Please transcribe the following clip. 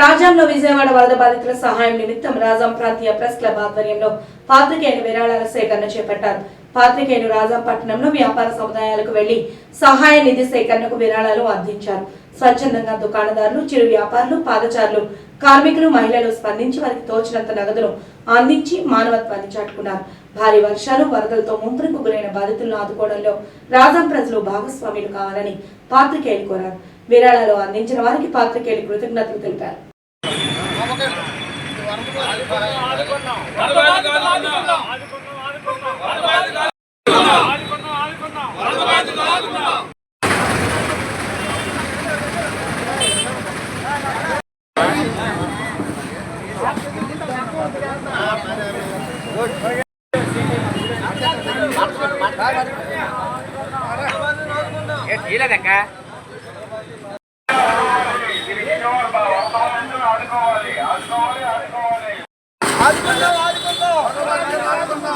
రాజాంలో విజయవాడ వరద బాధితుల సహాయం నిమిత్తం రాజాం ప్రాంతీయ ప్రెస్ క్లబ్ ఆధ్వర్యంలో పాత్రికేయులు విరాళాల సేకరణ చేపట్టారు. పాత్రికేయులు రాజాం పట్టణంలో వ్యాపార సముదాయాలకు వెళ్ళి సహాయ నిధి సేకరణకు విరాళాలు అందించారు. స్వచ్ఛందంగా దుకాణదారులు చిరు వ్యాపారులు పాదచారులు కార్మికులు మహిళలు స్పందించి వారికి తోచినంత నగదును అందించి మానవత్వాన్ని చాటుకున్నారు. భారీ వర్షాలు వరదలతో ముంపునకు గురైన బాధితులను ఆదుకోవడంలో రాజాం ప్రజలు భాగస్వాములు కావాలని పాత్రికేయులు కోరారు. విరాళాలు అందించిన వారికి పాత్రికేయులు కృతజ్ఞతలు తెలిపారు. ఇలాదక్క ആർക്കുണ്ടോ ആർക്കുണ്ടോ ആർക്കുണ്ടോ